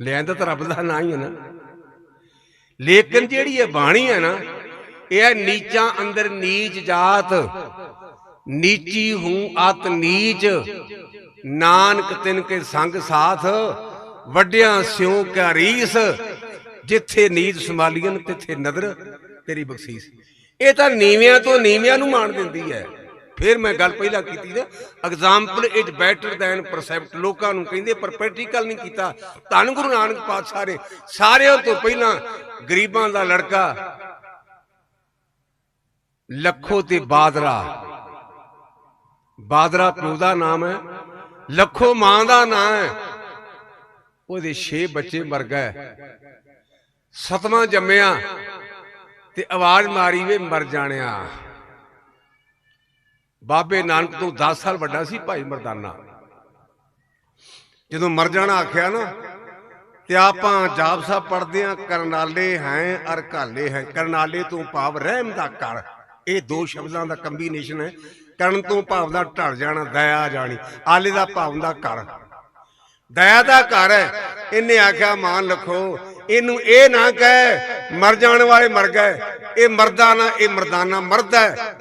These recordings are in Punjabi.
ਲਿਆਂਦਾ ਤਾਂ ਰੱਬ ਦਾ ਨਾਂ ਹੀ ਹੈ ਨਾ। ਲੇਕਿਨ ਜਿਹੜੀ ਇਹ ਬਾਣੀ ਹੈ ਨਾ, ਇਹ ਹੈ ਨੀਚਾਂ ਅੰਦਰ ਨੀਚ ਜਾਤ, ਨੀਚੀ ਹੂੰ ਅਤ ਨੀਚ, ਨਾਨਕ ਤਿਨ ਕੇ ਸੰਗ ਸਾਥ, ਵੱਡਿਆਂ ਸਿਉ ਕਾ ਰੀਸ, ਜਿੱਥੇ ਨੀਚ ਸੰਭਾਲੀਨ ਤਿੱਥੇ ਨਦਰ, ਤੇਰੀ ਬਖਸ਼ੀਸ। ਇਹ ਤਾਂ ਨੀਵਿਆਂ ਤੋਂ ਨੀਵਿਆਂ ਨੂੰ ਮਾਣ ਦਿੰਦੀ ਹੈ। ਫਿਰ ਮੈਂ ਗੱਲ ਪਹਿਲਾਂ ਕੀਤੀ ਨਾ example is better than precept ਲੋਕਾਂ ਨੂੰ ਕਹਿੰਦੇ ਪਰ ਪ੍ਰੈਕਟੀਕਲ ਨਹੀਂ ਕੀਤਾ। ਧੰਨ ਗੁਰੂ ਨਾਨਕ ਪਾਤਸ਼ਾਹ ਨੇ, ਸਾਰਿਆਂ ਤੋਂ ਪਹਿਲਾਂ ਗਰੀਬਾਂ ਦਾ ਲੜਕਾ ਲੱਖੋ ਤੇ ਬਾਦਰਾ। ਬਾਦਰਾ ਪਿਓ ਦਾ ਨਾਮ ਹੈ, ਲੱਖੋ ਮਾਂ ਦਾ ਨਾਮ ਹੈ। ਉਹਦੇ 6 ਬੱਚੇ ਮਰ ਗਏ। ਸਤਵਾਂ ਜੰਮਿਆ ਤੇ ਆਵਾਜ਼ ਮਾਰੀ ਵੇ ਮਰ ਜਾਣਿਆ। ਬਾਬੇ ਨਾਨਕ ਤੋਂ 10 ਸਾਲ ਵੱਡਾ ਸੀ ਭਾਈ ਮਰਦਾਨਾ। ਜਦੋਂ ਮਰ ਜਾਣਾ ਆਖਿਆ ਨਾ, ਤੇ ਆਪਾਂ ਜਾਪ ਸਾਹਿਬ ਪੜਦੇ ਆ ਕਰਨਾਲੇ ਹੈ, ਅਰ ਘਾਲੇ ਹੈ। ਕਰਨਾਲੇ ਤੋਂ ਭਾਵ ਰਹਿਮ ਦਾ ਕਰ ਇਹ ਦੋ ਸ਼ਬਦਾਂ ਦਾ ਕੰਬੀਨੇਸ਼ਨ ਹੈ। ਕਰਨ ਤੋਂ ਭਾਵ ਦਾ ਢਲ ਜਾਣਾ, ਦਇਆ ਜਾਣੀ। ਆਲੇ ਦਾ ਭਾਵ ਦਾ ਘਰ। ਦਇਆ ਦਾ ਘਰ ਹੈ। ਇਹਨੇ ਆਖਿਆ, ਮਾਨ ਲਖੋ ਇਹਨੂੰ ਇਹ ਨਾ ਕਹਿ, ਮਰ ਜਾਣ ਵਾਲੇ ਮਰ ਗਏ। ਇਹ ਮਰਦਾ ਨਾ ਇਹ ਮਰਦਾਨਾ ਮਰਦਾ ਹੈ।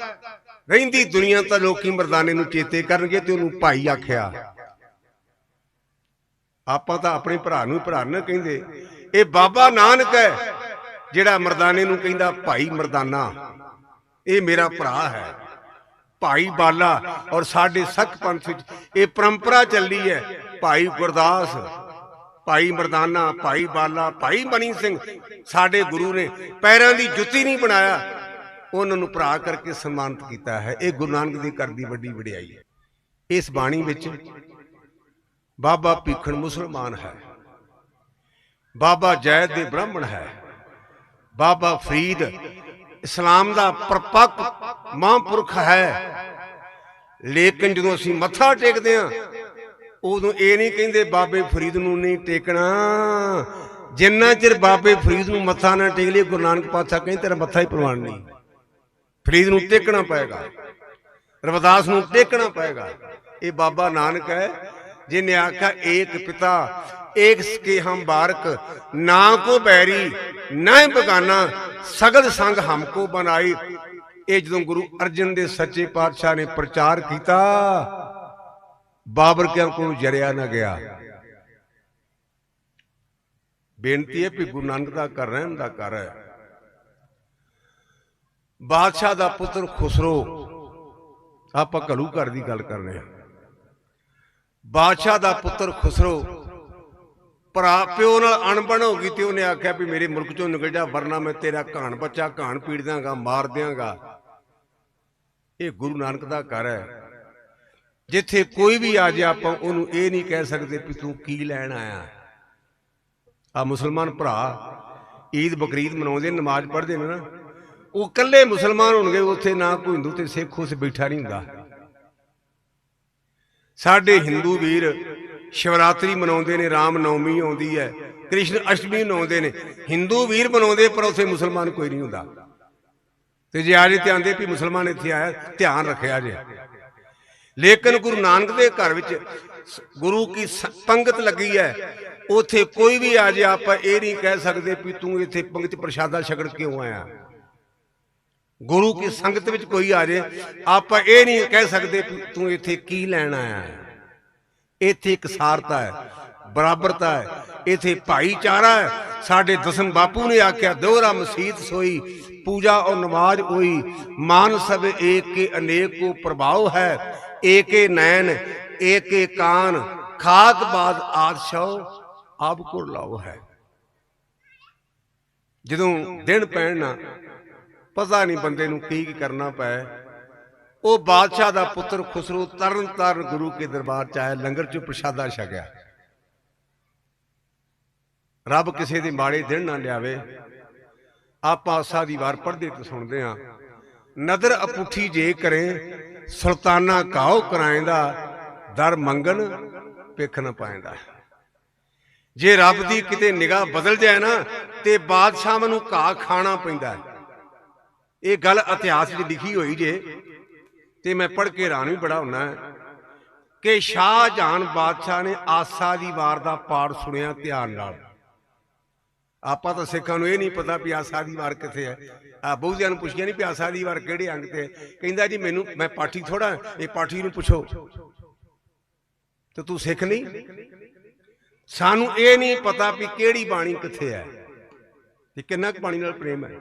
ਰਹਿੰਦੀ ਦੁਨੀਆ ਤਾਂ ਲੋਕੀ ਮਰਦਾਨੇ ਨੂੰ ਚੇਤੇ ਕਰਨਗੇ ਤੇ ਉਹਨੂੰ ਭਾਈ ਆਖਿਆ। ਆਪਾਂ ਤਾਂ ਆਪਣੇ ਭਰਾ ਨੂੰ ਭਰਾ ਨਾ ਕਹਿੰਦੇ। ਇਹ ਬਾਬਾ ਨਾਨਕ ਹੈ, ਜਿਹੜਾ ਮਰਦਾਨੇ ਨੂੰ ਕਹਿੰਦਾ, ਭਾਈ ਮਰਦਾਨਾ, ਇਹ ਮੇਰਾ ਭਰਾ ਹੈ। ਭਾਈ ਬਾਲਾ ਔਰ ਸਾਡੇ ਸਖ ਪੰਥ ਵਿੱਚ ਇਹ ਪਰੰਪਰਾ ਚੱਲੀ ਹੈ, ਭਾਈ ਗੁਰਦਾਸ, ਭਾਈ ਮਰਦਾਨਾ, ਭਾਈ ਬਾਲਾ, ਭਾਈ ਮਨੀ ਸਿੰਘ, ਸਾਡੇ ਗੁਰੂ ਨੇ ਪੈਰਾਂ ਦੀ ਜੁੱਤੀ ਨਹੀਂ ਬਣਾਇਆ ਉਹਨਾਂ ਨੂੰ ਭਰਾ ਕਰਕੇ ਸਨਮਾਨਿਤ ਕੀਤਾ ਹੈ। ਇਹ ਗੁਰੂ ਨਾਨਕ ਦੀ ਕਰਦੀ ਵੱਡੀ ਵਡਿਆਈ ਹੈ। ਇਸ ਬਾਣੀ ਵਿੱਚ ਬਾਬਾ ਭੀਖਣ ਮੁਸਲਮਾਨ ਹੈ। ਬਾਬਾ ਜੈਦ ਦੇ ਬ੍ਰਾਹਮਣ ਹੈ। ਬਾਬਾ ਫਰੀਦ ਇਸਲਾਮ ਦਾ ਪ੍ਰਪੱਕ ਮਹਾਂਪੁਰਖ ਹੈ। ਲੇਕਿਨ ਜਦੋਂ ਅਸੀਂ ਮੱਥਾ ਟੇਕਦੇ ਹਾਂ, ਉਦੋਂ ਇਹ ਨਹੀਂ ਕਹਿੰਦੇ ਬਾਬੇ ਫਰੀਦ ਨੂੰ ਨਹੀਂ ਟੇਕਣਾ। ਜਿੰਨਾ ਚਿਰ ਬਾਬੇ ਫਰੀਦ ਨੂੰ ਮੱਥਾ ਨਾ ਟੇਕ ਲਈ ਗੁਰੂ ਨਾਨਕ ਪਾਤਸ਼ਾਹ ਕਹਿੰਦੇ ਤੇਰਾ ਮੱਥਾ ਹੀ ਪ੍ਰਵਾਨ ਨਹੀਂ। ਫਰੀਦ ਨੂੰ ਟੇਕਣਾ ਪਏਗਾ। ਰਵਿਦਾਸ ਨੂੰ ਟੇਕਣਾ ਪਏਗਾ। ਇਹ ਬਾਬਾ ਨਾਨਕ ਹੈ ਜਿਨੇ ਆਖਿਆ, ਏਕ ਪਿਤਾ, ਏਕ ਸਕੇ ਹਮ ਬਾਰਕ, ਨਾ ਕੋ ਬੈਰੀ, ਨਾ ਬਗਾਨਾ, ਸਗਲ ਸੰਗ ਹਮਕੋ ਬਣਾਈ ਇਹ ਜਦੋਂ ਗੁਰੂ ਅਰਜਨ ਦੇ ਸੱਚੇ ਪਾਤਸ਼ਾਹ ਨੇ ਪ੍ਰਚਾਰ ਕੀਤਾ, ਬਾਬਰ ਕਿਆਂ ਕੋਲ ਜਰਿਆ ਨਾ ਗਿਆ? ਬੇਨਤੀ ਹੈ ਵੀ ਗੁਰੂ ਨਾਨਕ ਦਾ ਕਰ ਰਹਿਣ ਦਾ ਕਰ ਹੈ। ਬਾਦਸ਼ਾਹ ਦਾ ਪੁੱਤਰ ਖੁਸਰੋ। ਆਪਾਂ ਘਲੂ ਘਰ ਦੀ ਗੱਲ ਕਰ ਰਹੇ ਹਾਂ। ਬਾਦਸ਼ਾਹ ਦਾ ਪੁੱਤਰ ਖੁਸਰੋ, ਭਰਾ, ਪਿਓ ਨਾਲ ਅਣਬਣ ਹੋ ਗਈ ਤੇ ਉਹਨੇ ਆਖਿਆ ਵੀ ਮੇਰੇ ਮੁਲਕ ਚੋਂ ਨਿਕਲ ਜਾ, ਵਰਨਾ ਮੈਂ ਤੇਰਾ ਘਾਣ ਬੱਚਾ, ਘਾਣ ਪੀੜ ਦਿਆਂਗਾ, ਮਾਰ ਦਿਆਂਗਾ। ਇਹ ਗੁਰੂ ਨਾਨਕ ਦਾ ਘਰ ਹੈ। ਜਿੱਥੇ ਕੋਈ ਵੀ ਆ ਜਾ ਆਪਾਂ ਉਹਨੂੰ ਇਹ ਨਹੀਂ ਕਹਿ ਸਕਦੇ ਵੀ ਤੂੰ ਕੀ ਲੈਣ ਆਇਆ। ਆ ਮੁਸਲਮਾਨ ਭਰਾ, ਈਦ ਬਕਰੀਦ ਮਨਾਉਂਦੇ, ਨਮਾਜ਼ ਪੜ੍ਹਦੇ ਨੇ ਨਾ। ਉਹ ਇਕੱਲੇ ਮੁਸਲਮਾਨ ਹੋਣਗੇ, ਉੱਥੇ ਨਾ ਕੋਈ ਹਿੰਦੂ ਤੇ ਸਿੱਖ ਉਸ ਬੈਠਾ ਨਹੀਂ ਹੁੰਦਾ। ਸਾਡੇ ਹਿੰਦੂ ਵੀਰ ਸ਼ਿਵਰਾਤਰੀ ਮਨਾਉਂਦੇ ਨੇ ਰਾਮ ਨੌਮੀ ਆਉਂਦੀ ਹੈ, ਕ੍ਰਿਸ਼ਨ ਅਸ਼ਟਮੀ ਮਨਾਉਂਦੇ ਨੇ, ਹਿੰਦੂ ਵੀਰ ਮਨਾਉਂਦੇ, ਪਰ ਉੱਥੇ ਮੁਸਲਮਾਨ ਕੋਈ ਨਹੀਂ ਹੁੰਦਾ। ਤੇ ਜੇ ਆਜੇ ਤੇ ਆਂਦੇ ਵੀ ਮੁਸਲਮਾਨ ਇੱਥੇ ਆਇਆ, ਧਿਆਨ ਰੱਖਿਆ ਜੇ। ਲੇਕਿਨ ਗੁਰੂ ਨਾਨਕ ਦੇ ਘਰ ਵਿੱਚ ਗੁਰੂ ਕੀ ਪੰਗਤ ਲੱਗੀ ਹੈ, ਉਥੇ ਕੋਈ ਵੀ ਆ ਜੇ, ਆਪਾਂ ਇਹ ਨਹੀਂ ਕਹਿ ਸਕਦੇ ਵੀ ਤੂੰ ਇੱਥੇ ਪੰਗਤ ਪ੍ਰਸ਼ਾਦਾ ਛਕਣ ਕਿਉਂ ਆਇਆ? ਗੁਰੂ ਕੀ ਸੰਗਤ ਵਿੱਚ ਕੋਈ ਆ ਜੇ, ਆਪਾਂ ਇਹ ਨਹੀਂ ਕਹਿ ਸਕਦੇ ਤੂੰ ਇੱਥੇ ਕੀ ਲੈਣ ਆਇਆ ਹੈ। ਇੱਥੇ ਇੱਕ ਸਾਰਤਾ ਹੈ, ਬਰਾਬਰਤਾ ਹੈ, ਇੱਥੇ ਭਾਈਚਾਰਾ ਹੈ। ਸਾਡੇ ਦਸਮ ਬਾਪੂ ਨੇ ਆਖਿਆ, ਦੋਹਰਾ ਮਸੀਤ ਸੋਈ, ਪੂਜਾ ਔਰ ਨਮਾਜ਼ ਹੋਈ। ਮਾਨ ਸਭ ਏਕ ਕੇ ਅਨੇਕ ਕੋ ਪ੍ਰਭਾਵ ਹੈ, ਏਕੇ ਨੈਣ, ਏਕੇ ਕਾਨ ਖਾਕ ਬਾਦ ਆਦਸ਼ਉ ਆਪ ਕੋ ਲਾਓ ਹੈ। ਜਦੋਂ ਦਿਨ ਪੈਣ ਨਾ ਪਤਾ ਨਹੀਂ ਬੰਦੇ ਨੂੰ ਕੀ ਕੀ ਕਰਨਾ ਪਏ ਉਹ ਬਾਦਸ਼ਾਹ ਦਾ ਪੁੱਤਰ ਖੁਸਰੋ ਤਰਨ ਤਰਨ ਗੁਰੂ ਕੇ ਦਰਬਾਰ ਚ ਆਇਆ, ਲੰਗਰ ਚ ਪ੍ਰਸ਼ਾਦਾ ਛਕਿਆ। ਰੱਬ ਕਿਸੇ ਦੇ ਮਾੜੇ ਦਿਨ ਨਾ ਲਿਆਵੇ। ਆਪਾਂ ਆਸਾ ਦੀ ਵਾਰ ਪੜ੍ਹਦੇ ਤੇ ਸੁਣਦੇ ਆ ਨਦਰ ਅਪੁੱਠੀ ਜੇ ਕਰੇ, ਸੁਲਤਾਨਾ ਕਾਉ ਕਰਾਇਂਦਾ ਦਰ ਮੰਗਣ ਪਿੱਖ ਨਾ ਪਾਇਂਦਾ ਜੇ ਰੱਬ ਦੀ ਕਿਤੇ ਨਿਗਾਹ ਬਦਲ ਜਾਏ ਨਾ, ਤੇ ਬਾਦਸ਼ਾਹ ਨੂੰ ਘਾਹ ਖਾਣਾ ਪੈਂਦਾ। ਹੈ ਇਹ ਗੱਲ ਇਤਿਹਾਸ 'ਚ ਲਿਖੀ ਹੋਈ ਜੇ ਤੇ ਮੈਂ ਪੜ੍ਹ ਕੇ ਹੈਰਾਨ ਵੀ ਬੜਾ ਹੁੰਨਾ ਹੈ ਕਿ ਸ਼ਾਹਜਹਾਨ ਬਾਦਸ਼ਾਹ ਨੇ ਆਸਾ ਦੀ ਵਾਰ ਦਾ ਪਾਠ ਸੁਣਿਆ ਧਿਆਨ ਨਾਲ। ਆਪਾਂ ਤਾਂ ਸਿੱਖਾਂ ਨੂੰ ਇਹ ਨਹੀਂ ਪਤਾ ਵੀ ਆਸਾ ਦੀ ਵਾਰ ਕਿੱਥੇ ਹੈ। ਆ ਬਹੁਤਿਆਂ ਨੂੰ ਪੁੱਛਿਆ ਨਹੀਂ ਵੀ ਆਸਾ ਦੀ ਵਾਰ ਕਿਹੜੇ ਅੰਗ ਤੇ ਕਹਿੰਦਾ ਜੀ ਮੈਨੂੰ, ਮੈਂ ਪਾਠੀ ਥੋੜਾ ਇਹ ਪਾਠੀ ਨੂੰ ਪੁੱਛੋ। ਤੇ ਤੂੰ ਸਿੱਖ ਨਹੀਂ? ਸਾਨੂੰ ਇਹ ਨਹੀਂ ਪਤਾ ਵੀ ਕਿਹੜੀ ਬਾਣੀ ਕਿੱਥੇ ਹੈ। ਤੇ ਕਿੰਨਾ ਕੁ ਬਾਣੀ ਨਾਲ ਪ੍ਰੇਮ ਹੈ?